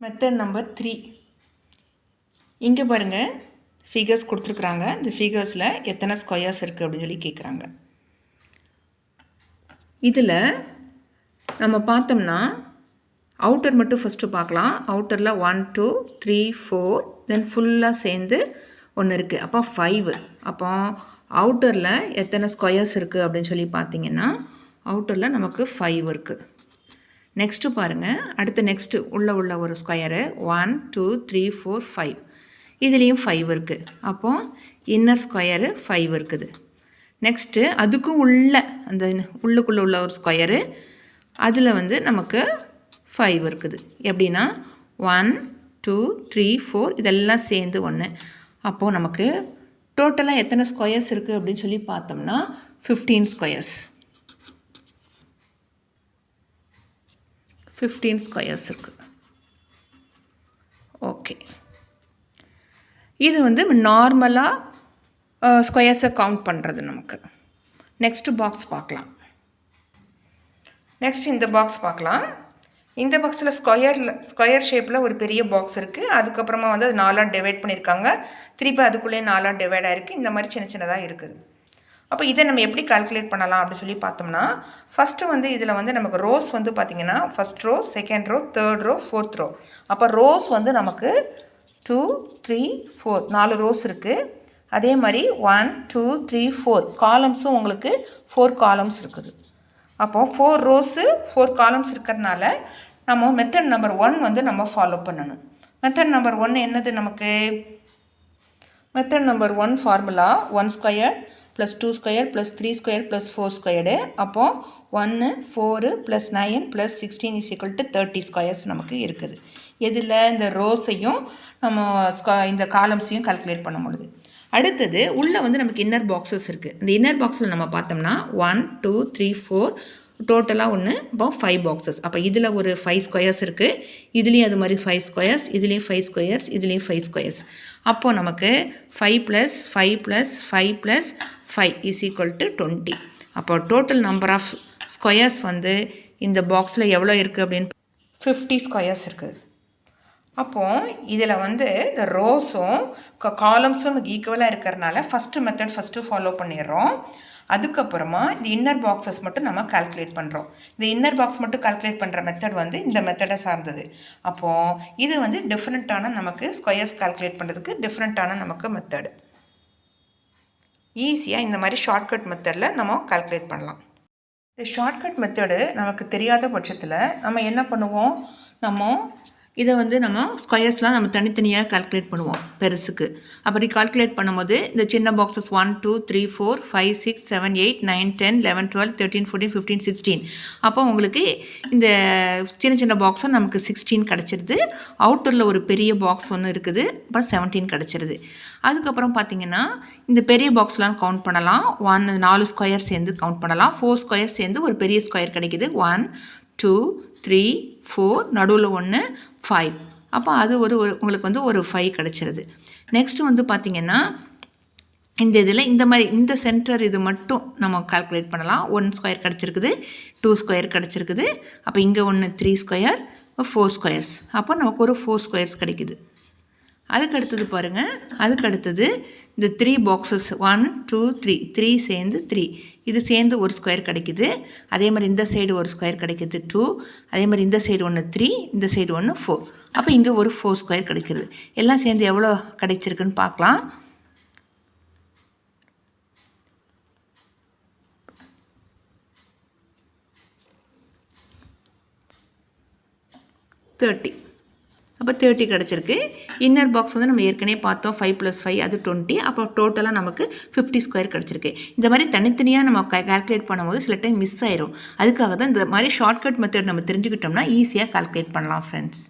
Method number three இங்கே பாருங்கள் figures கொடுத்துருக்குறாங்க. இந்த ஃபிகர்ஸில் எத்தனை ஸ்கொயர்ஸ் இருக்குது அப்படின்னு சொல்லி கேட்குறாங்க இதில் நம்ம பார்த்தோம்னா அவுட்டர் மட்டும் ஃபஸ்ட்டு பார்க்கலாம். அவுட்டரில் one two three four then ஃபுல்லாக சேர்ந்து ஒன்று இருக்குது அப்போ ஃபைவ் அப்போ அவுட்டரில் எத்தனை ஸ்கொயர்ஸ் இருக்குது அப்படின்னு சொல்லி பார்த்தீங்கன்னா அவுட்டரில் நமக்கு ஃபைவ் இருக்குது நெக்ஸ்ட்டு பாருங்கள் அடுத்து நெக்ஸ்ட்டு உள்ள உள்ள ஒரு square one two three four five இதுலேயும் ஃபைவ் இருக்குது அப்போது இன்னர் ஸ்கொயரு ஃபைவ் இருக்குது. நெக்ஸ்ட்டு அதுக்கும் உள்ள அந்த உள்ளுக்குள்ளே உள்ள ஒரு ஸ்கொயரு அதில் வந்து நமக்கு ஃபைவ் இருக்குது. எப்படின்னா ஒன் டூ த்ரீ ஃபோர் இதெல்லாம் சேர்ந்து ஒன்று அப்போது நமக்கு டோட்டலாக எத்தனை ஸ்கொயர்ஸ் இருக்குது அப்படின்னு சொல்லி பார்த்தோம்னா ஃபிஃப்டீன் ஸ்கொயர்ஸ் ஃபிஃப்டீன் ஸ்கொயர்ஸ் இருக்குது ஓகே இது வந்து நார்மலாக ஸ்கொயர்ஸை கவுண்ட் பண்ணுறது நமக்கு. நெக்ஸ்ட்டு பாக்ஸ் பார்க்கலாம். நெக்ஸ்ட் இந்த பாக்ஸ் பார்க்கலாம். இந்த பாக்ஸில் ஸ்கொயரில் ஸ்கொயர் ஷேப்பில் ஒரு பெரிய பாக்ஸ் இருக்குது அதுக்கப்புறமா வந்து அது நாலாக டிவைட் பண்ணியிருக்காங்க திருப்பி அதுக்குள்ளேயே நாலாக டிவைட் ஆகிருக்கு இந்த மாதிரி சின்ன சின்னதாக இருக்குது. அப்போ இதை நம்ம எப்படி கால்குலேட் பண்ணலாம் அப்படின்னு சொல்லி பார்த்தோம்னா ஃபஸ்ட்டு வந்து இதில் வந்து நமக்கு ரோஸ் வந்து பார்த்திங்கன்னா first row second row third row fourth row அப்போ ரோஸ் வந்து நமக்கு டூ த்ரீ ஃபோர் நாலு ரோஸ் இருக்குது அதே மாதிரி ஒன் டூ த்ரீ ஃபோர் காலம்ஸும் உங்களுக்கு ஃபோர் காலம்ஸ் இருக்குது. அப்போது ஃபோர் ரோஸு ஃபோர் காலம்ஸ் இருக்கிறதுனால நம்ம மெத்தட் நம்பர் ஒன் வந்து நம்ம ஃபாலோ பண்ணணும். மெத்தட் நம்பர் ஒன் என்னது நமக்கு? Method number one formula one square plus two square plus three square plus four squared அப்போது ஒன்று four plus nine plus sixteen is equal to thirty squares நமக்கு இருக்குது. இதில் இந்த ரோஸையும் நம்ம இந்த காலம்ஸையும் கால்குலேட் பண்ண முடியுது அடுத்தது உள்ளே வந்து நமக்கு இன்னர் பாக்ஸஸ் இருக்குது இந்த இன்னர் பாக்ஸில் நம்ம பார்த்தோம்னா ஒன் டூ த்ரீ ஃபோர் டோட்டலாக ஒன்று இப்போ ஃபைவ் பாக்ஸஸ் அப்போ இதில் ஒரு ஃபைவ் ஸ்கொயர்ஸ் இருக்குது இதுலேயும் அது மாதிரி ஃபைவ் ஸ்கொயர்ஸ் இதுலேயும் ஃபைவ் ஸ்கொயர்ஸ் இதுலேயும் ஃபைவ் ஸ்கொயர்ஸ் அப்போது நமக்கு five plus five plus five plus five is equal to twenty அப்போ டோட்டல் நம்பர் ஆஃப் ஸ்கொயர்ஸ் வந்து இந்த பாக்ஸில் எவ்வளோ இருக்குது அப்படின்னு ஃபிஃப்டி ஸ்கொயர்ஸ் இருக்குது அப்போது இதில் வந்து இந்த ரோஸும் காலம்ஸும் நமக்கு ஈக்குவலாக இருக்கிறனால ஃபஸ்ட்டு மெத்தட் ஃபஸ்ட்டு ஃபாலோ பண்ணிடுறோம். அதுக்கப்புறமா இந்த இன்னர் பாக்ஸஸ் மட்டும் நம்ம கால்குலேட் பண்ணுறோம் இந்த இன்னர் பாக்ஸ் மட்டும் கால்குலேட் பண்ணுற மெத்தட் வந்து இந்த மெத்தடை சார்ந்தது. அப்போது இது வந்து டிஃப்ரெண்ட்டான நமக்கு ஸ்கொயர்ஸ் கால்குலேட் பண்ணுறதுக்கு டிஃப்ரெண்ட்டான நமக்கு மெத்தடு ஈஸியாக இந்த மாதிரி ஷார்ட்கட் மெத்தடில் நம்ம கால்குலேட் பண்ணலாம். இந்த ஷார்ட்கட் மெத்தடு நமக்கு தெரியாத பட்சத்தில் நம்ம என்ன பண்ணுவோம்? நம்ம இதை வந்து நம்ம ஸ்கொயர்ஸ்லாம் நம்ம தனித்தனியாக கால்குலேட் பண்ணுவோம் பெருசுக்கு. அப்படி கால்குலேட் பண்ணும்போது இந்த சின்ன boxes one two three four five six seven eight nine ten eleven twelve thirteen fourteen fifteen sixteen அப்போ உங்களுக்கு இந்த சின்ன சின்ன பாக்ஸும் நமக்கு சிக்ஸ்டீன் கிடச்சிருது. அவுட்டரில் ஒரு பெரிய பாக்ஸ் ஒன்று இருக்குது அப்புறம் செவன்டீன் கிடச்சிருது. அதுக்கப்புறம் பார்த்தீங்கன்னா இந்த பெரிய பாக்ஸ்லாம் கவுண்ட் பண்ணலாம். ஒன் நாலு ஸ்கொயர் சேர்ந்து கவுண்ட் பண்ணலாம். ஃபோர் ஸ்கொயர் சேர்ந்து ஒரு பெரிய ஸ்கொயர் கிடைக்கிது. ஒன் டூ த்ரீ ஃபோர் நடுவில் ஒன்று ஃபைவ் அப்போ அது ஒரு உங்களுக்கு வந்து ஒரு ஃபைவ் கிடச்சிருது. நெக்ஸ்ட்டு வந்து பார்த்திங்கன்னா இந்த இதில் இந்த மாதிரி இந்த சென்டர் இது மட்டும் நம்ம கால்குலேட் பண்ணலாம். ஒன் ஸ்கொயர் கிடச்சிருக்குது டூ ஸ்கொயர் கிடச்சிருக்குது. அப்போ இங்கே ஒன்று த்ரீ ஸ்கொயர் ஃபோர் ஸ்கொயர்ஸ் அப்போ நமக்கு ஒரு ஃபோர் ஸ்கொயர்ஸ் கிடைக்குது. அதுக்கு அடுத்தது பாருங்கள் அதுக்கு அடுத்தது இந்த three boxes one two three three சேர்ந்து த்ரீ இது சேர்ந்து ஒரு ஸ்கொயர் கிடைக்குது. அதே மாதிரி இந்த சைடு ஒரு ஸ்கொயர் கிடைக்கிது டூ அதே மாதிரி இந்த சைடு ஒன்று த்ரீ இந்த சைடு ஒன்று ஃபோர் அப்போ இங்கே ஒரு ஃபோர் ஸ்கொயர் கிடைக்கிறது. எல்லாம் சேர்ந்து எவ்வளோ கிடைச்சிருக்குன்னு பார்க்கலாம். தேர்ட்டி அப்போ தேர்ட்டி கிடச்சிருக்கு. இன்னர் பாக்ஸ் வந்து நம்ம ஏற்கனவே பார்த்தோம் ஃபைவ் ப்ளஸ் ஃபைவ் அது டுவெண்ட்டி அப்போ டோட்டலாக நமக்கு ஃபிஃப்டி ஸ்கொயர் கிடச்சிருக்கு. இந்த மாதிரி தனித்தனியாக நம்ம கால்குலேட் பண்ணும்போது சில டைம் மிஸ் ஆயிரும். அதுக்காக தான் இந்த மாதிரி ஷார்ட்கட் மெத்தட் நம்ம தெரிஞ்சுக்கிட்டோம்னா ஈஸியாக கால்குலேட் பண்ணலாம் ஃப்ரெண்ட்ஸ்